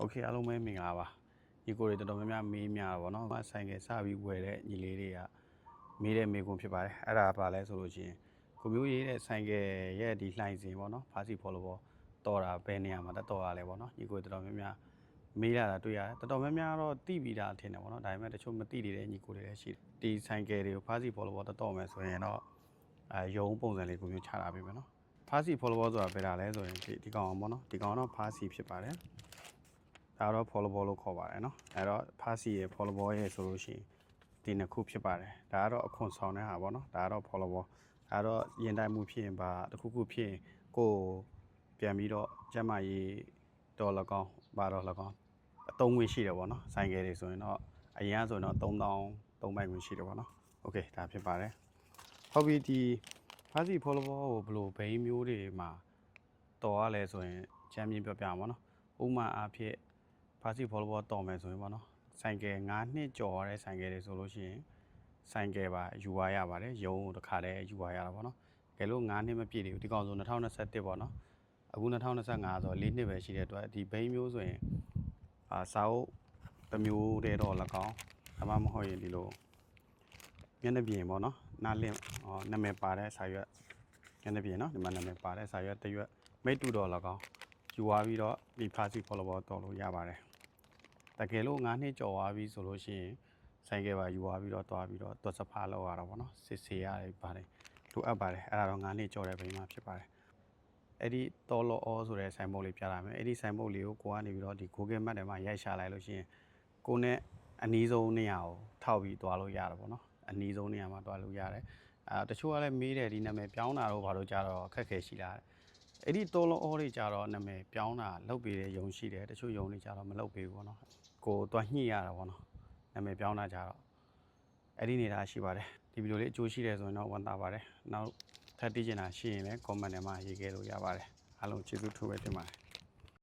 โอเคအားလုံးပဲမင်္ဂလာပါညီကိုတွေတော်တော်များများမေးများတာဗောနော်။ဆိုင်ကယ်စပြီးဝယ်တဲ့ညီလေးတွေကမေးတဲ့မေးခွန်းဖြစ်ပါတယ်။အဲ့ဒါပါလဲဆိုလို့ရှိရင်ကိုမျိုးရေးတဲ့ဆိုင်ကယ်ရဲ့ဒီလှိုင်စင်ဗောနော်။ဖားစီဖော်လို့ဗောတော်တာဘယ်နေရာမှာတက်တော်ရလဲဗောနော်။ညီကိုတွေတော်တော်များများမေးလာတာတွေ့ရတယ်။တော်တော်များများတော့တိပြီးသားထင်တယ်ဗောနော်။ဒါပေမဲ့တချို့မတိနေတဲ့ညီကိုတွေလည်းရှိတယ်။ဒီဆိုင်ကယ်တွေကိုဖားစီဖော်လို့ဗောတက်တော်မယ်ဆိုရင်တော့အဲယုံပုံစံလေးကိုမျိုးချတာပေးမယ်နော်။ဖားစီဖော်လို့ဗောဆိုတာဘယ်တာလဲဆိုရင်ဒီဒီကောင်အောင်ဗောနော်။ဒီကောင်တော့ဖားစီဖြစ်ပါတယ်။ ဒါတော့ follow ball လို့ခေါ်ပါတယ်เนาะအဲတော့ pass ရဲ့ follow ball ရဲ့ဆိုလို့ရှိရင်ဒီနှစ်ခုဖြစ်ပါတယ်ဒါကတော့အခွန်ဆောင်တဲ့ဟာပေါ့เนาะဒါကတော့ follow ball ဒါတော့ရင်တိုင်မှုဖြစ်ရင်ပါတစ်ခုခုဖြစ်ရင်ကိုယ်ပြန်ပြီးတော့ကျမကြီးတော်လကောင်းပါတော့လကောင်းအသုံးဝင်ရှိတယ်ပေါ့เนาะဆိုင်ကယ်တွေဆိုရင်တော့အရင်ကဆိုရင်တော့3000 3ပိုက်ဝင်ရှိတယ်ပေါ့เนาะโอเคဒါဖြစ်ပါတယ်ဟုတ်ပြီဒီ pass follow ball ကိုဘယ်လိုဘိန်းမျိုးတွေမှာတော်ရလဲဆိုရင်ချမ်းမြင်ပြောပြမှာเนาะဥပမာအားဖြင့် ဖာစီဘောလုံးဘောတော်မယ်ဆိုရင်ပေါ့နော်ဆိုင်ကယ်9နှစ်ကျော်ရတဲ့ဆိုင်ကယ်တွေဆိုလို့ရှိရင်ဆိုင်ကယ်ပါယူသွားရပါတယ်ရုံးတစ်ခါတည်းယူသွားရတာပေါ့နော်ကဲလို့9နှစ်မပြည့်သေးဘူးဒီကောင်ဆို2021ပေါ့နော်အခု2025ဆို4နှစ်ပဲရှိတဲ့အတွက်ဒီဘိန်းမျိုးဆိုရင်အာစာအုပ်တစ်မျိုးတည်းတော့၎င်းဒါမှမဟုတ်ရင်ဒီလိုမျက်နှာပြင်ပေါ့နော်နားလင့်ဟောနာမည်ပါတဲ့စာရွက်မျက်နှာပြင်နော်ဒီမှာနာမည်ပါတဲ့စာရွက်တစ်ရွက်မိတ်တူတော့၎င်းယူသွားပြီးတော့ဒီဖာစီဘောလုံးဘောတော်လို့ရပါတယ် တကယ်လို့9နှစ်ကျော်သွားပြီဆိုလို့ရှိရင်ဆိုင်ကယ်ပါယူသွားပြီးတော့တွားပြီးတော့တွတ်စဖားလောက်ရတာပေါ့နော်စစ်ဆေးရတယ်ပါတယ်လိုအပ်ပါတယ်အဲ့ဒါတော့9နှစ်ကျော်တဲ့ဘိန်းမှာဖြစ်ပါတယ်အဲ့ဒီတော်လောအောဆိုတဲ့ဆိုင်ဘုတ်လေးပြလာမယ်အဲ့ဒီဆိုင်ဘုတ်လေးကိုကိုကနေပြီးတော့ဒီ Google Map ထဲမှာရိုက်ရှာလိုက်လို့ရှိရင်ကိုနဲ့အနီးဆုံးနေရာကိုထောက်ပြီးတွားလို့ရတယ်ပေါ့နော်အနီးဆုံးနေရာမှာတွားလို့ရတယ်အဲတချို့ကလည်းမေးတယ်ဒီနာမည်ပြောင်းတာတော့ဘာလို့ကြတော့အခက်ခဲရှိလားတဲ့အဲ့ဒီတော်လုံးအောတွေကြတော့နာမည်ပြောင်းတာလုပ်ပေးတဲ့ယုံရှိတယ်တချို့ယုံတွေကြတော့မလုပ်ပေးဘူးပေါ့နော် ကိုတွားညှိရတာပေါ့နော်နာမည်ပြောင်းတာကြတော့အဲ့ဒီနေတာရှိပါတယ်ဒီဗီဒီယိုလေးအကျိုးရှိတယ်ဆိုရင်တော့ဝန်တာပါတယ်နောက်ထပ်သိချင်တာရှိရင်လည်း comment ထဲမှာရေးခဲ့လို့ရပါတယ်အားလုံးကျေးဇူးထူးပဲတင်ပါတယ်